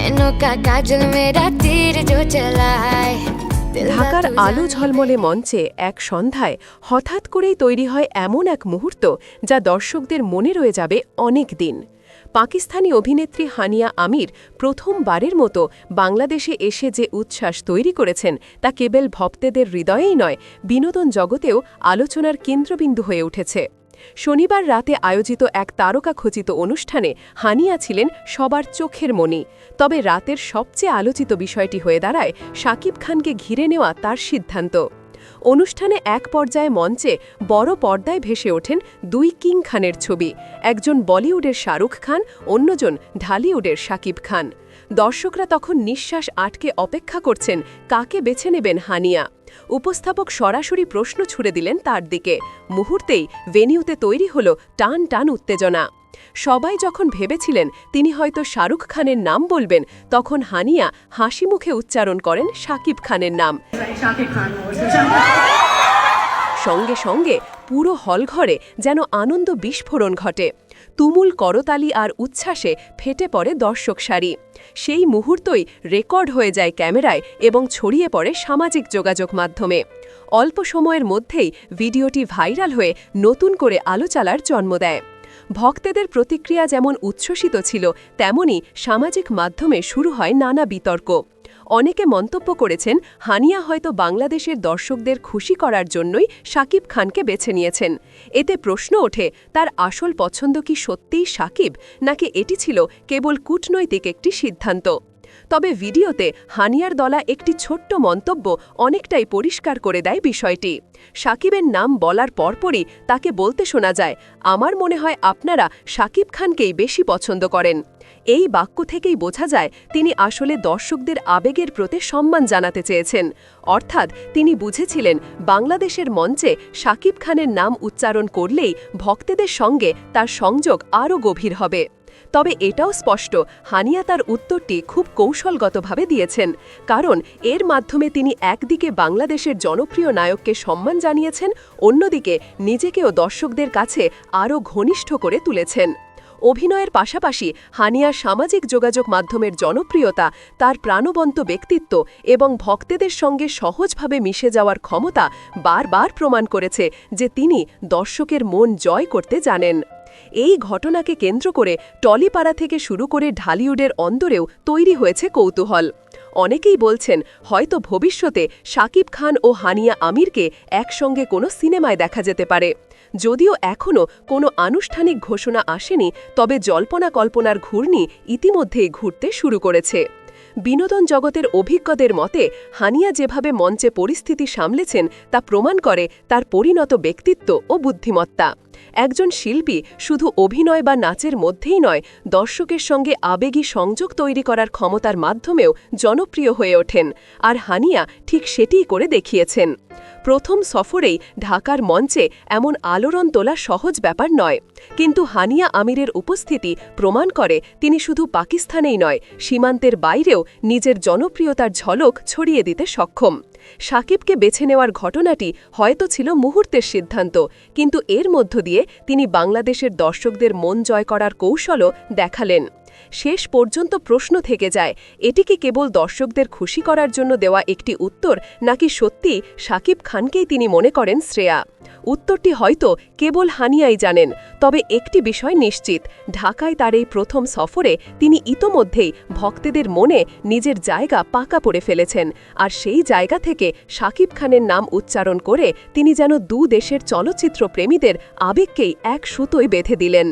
नैनों का काजल मेरा तीर जो चलाए दिल दा ঢাকার तू আলো जाने ঝলমলে মঞ্চে এক সন্ধ্যায় হঠাৎ করেই তৈরি হয় এমন এক মুহূর্ত যা দর্শকদের মনে রয়ে যাবে অনেক দিন পাকিস্তানি অভিনেত্রী হানিয়া আমির প্রথমবারের মতো বাংলাদেশে এসে যে উচ্ছ্বাস তৈরি করেছেন তা কেবল ভক্তদের হৃদয়েই নয় বিনোদন জগতেও আলোচনার কেন্দ্রবিন্দু হয়ে উঠেছে শনিবার রাতে আয়োজিত এক তারকা খচিত অনুষ্ঠানে হানিয়া ছিলেন সবার চোখের মণি। তবে রাতের সবচেয়ে আলোচিত বিষয়টি হয়ে দাঁড়ায় শাকিব খানকে ঘিরে নেওয়া তার সিদ্ধান্ত। অনুষ্ঠানে এক পর্যায়ে মঞ্চে বড় পর্দায় ভেসে ওঠেন দুই কিং খানের ছবি, একজন বলিউডের শাহরুখ খান, অন্যজন ঢালিউডের শাকিব খান। দর্শকরা তখন নিঃশ্বাস আটকে অপেক্ষা করছেন, কাকে বেছে নেবেন হানিয়া? উপস্থাপক সরাসরি প্রশ্ন ছুড়ে দিলেন তার দিকে। মুহূর্তেই ভেনিউতে তৈরি হল টান টান উত্তেজনা। সবাই যখন ভেবেছিলেন তিনি হয়তো শাহরুখ খানের নাম বলবেন তখন হানিয়া হাসি মুখে উচ্চারণ করেন শাকিব খানের নাম। সঙ্গে সঙ্গে পুরো হলঘরে যেন আনন্দ বিস্ফোরণ ঘটে। তুমুল করতালি আর উচ্ছ্বাসে ফেটে পড়ে দর্শক সারি। সেই মুহূর্তই রেকর্ড হয়ে যায় ক্যামেরায় এবং ছড়িয়ে পড়ে সামাজিক যোগাযোগ মাধ্যমে। অল্প সময়ের মধ্যেই ভিডিওটি ভাইরাল হয়ে নতুন করে আলোচালার জন্ম দেয়। ভক্তদের প্রতিক্রিয়া যেমন উচ্ছ্বসিত ছিল, তেমনি সামাজিক মাধ্যমে শুরু হয় নানা বিতর্ক। অনেকে মন্তব্য করেছেন, হানিয়া হয়তো বাংলাদেশের দর্শকদের খুশি করার জন্যই সাকিব খানকে বেছে নিয়েছেন। এতে প্রশ্ন ওঠে, তার আসল পছন্দ কি সত্যিই সাকিব, নাকি এটি ছিল কেবল কূটনৈতিক একটি সিদ্ধান্ত? তবে ভিডিওতে হানিয়ার দলা একটি ছোট্ট মন্তব্য অনেকটাই পরিষ্কার করে দেয় বিষয়টি। সাকিবের নাম বলার পরপরই তাকে বলতে শোনা যায়, আমার মনে হয় আপনারা সাকিব খানকেই বেশি পছন্দ করেন। এই বাক্য থেকেই বোঝা যায়, তিনি আসলে দর্শকদের আবেগের প্রতি সম্মান জানাতে চেয়েছেন। অর্থাৎ তিনি বুঝেছিলেন, বাংলাদেশের মঞ্চে সাকিব খানের নাম উচ্চারণ করলেই ভক্তদের সঙ্গে তার সংযোগ আরও গভীর হবে। তবে এটাও স্পষ্ট, হানিয়া তার উত্তরটি খুব কৌশলগতভাবে দিয়েছেন। কারণ এর মাধ্যমে তিনি একদিকে বাংলাদেশের জনপ্রিয় নায়ককে সম্মান জানিয়েছেন, অন্যদিকে নিজেকেও দর্শকদের কাছে আরও ঘনিষ্ঠ করে তুলেছেন। অভিনয়ের পাশাপাশি হানিয়ার সামাজিক যোগাযোগ মাধ্যমের জনপ্রিয়তা, তার প্রাণবন্ত ব্যক্তিত্ব এবং ভক্তদের সঙ্গে সহজভাবে মিশে যাওয়ার ক্ষমতা বারবার প্রমাণ করেছে যে তিনি দর্শকের মন জয় করতে জানেন। এই ঘটনাকে কেন্দ্র করে টলিপাড়া থেকে শুরু করে ঢালিউডের অন্দরেও তৈরি হয়েছে কৌতূহল। অনেকেই বলছেন, হয়তো ভবিষ্যতে শাকিব খান ও হানিয়া আমিরকে একসঙ্গে কোনো সিনেমায় দেখা যেতে পারে। যদিও এখনও কোনো আনুষ্ঠানিক ঘোষণা আসেনি, তবে জল্পনা কল্পনার ঘূর্ণি ইতিমধ্যেই ঘুরতে শুরু করেছে। বিনোদন জগতের অভিজ্ঞদের মতে, হানিয়া যেভাবে মঞ্চে পরিস্থিতি সামলেছেন, তা প্রমাণ করে তার পরিণত ব্যক্তিত্ব ও বুদ্ধিমত্তা। একজন শিল্পী শুধু অভিনয় বা নাচের মধ্যেই নয়, দর্শকের সঙ্গে আবেগী সংযোগ তৈরি করার ক্ষমতার মাধ্যমেও জনপ্রিয় হয়ে ওঠেন, আর হানিয়া ঠিক সেটিই করে দেখিয়েছেন। প্রথম সফরেই ঢাকার মঞ্চে এমন আলোড়ন তোলা সহজ ব্যাপার নয়। কিন্তু হানিয়া আমিরের উপস্থিতি প্রমাণ করে তিনি শুধু পাকিস্তানেই নয়, সীমান্তের বাইরেও নিজের জনপ্রিয়তার ঝলক ছড়িয়ে দিতে সক্ষম। সাকিবকে বেছে নেওয়ার ঘটনাটি হয়তো ছিল মুহূর্তের সিদ্ধান্ত, কিন্তু এর মধ্য দিয়ে তিনি বাংলাদেশের দর্শকদের মন জয় করার কৌশলও দেখালেন। শেষ পর্যন্ত প্রশ্ন থেকে যায়, এটি কি কেবল দর্শকদের খুশি করার জন্য দেওয়া একটি উত্তর, নাকি সত্যি সাকিব খানকেই তিনি মনে করেন শ্রেয়া? উত্তরটি হয়তো কেবল হানিয়াই জানেন, তবে একটি বিষয় নিশ্চিত, ঢাকায় তার এই প্রথম সফরে তিনি ইতোমধ্যেই ভক্তদের মনে নিজের জায়গা পাকা পড়ে ফেলেছেন, আর সেই জায়গা থেকে সাকিব খানের নাম উচ্চারণ করে তিনি যেন দু দেশের চলচ্চিত্র প্রেমীদের আবেগকেই এক সুতোয় বেঁধে দিলেন।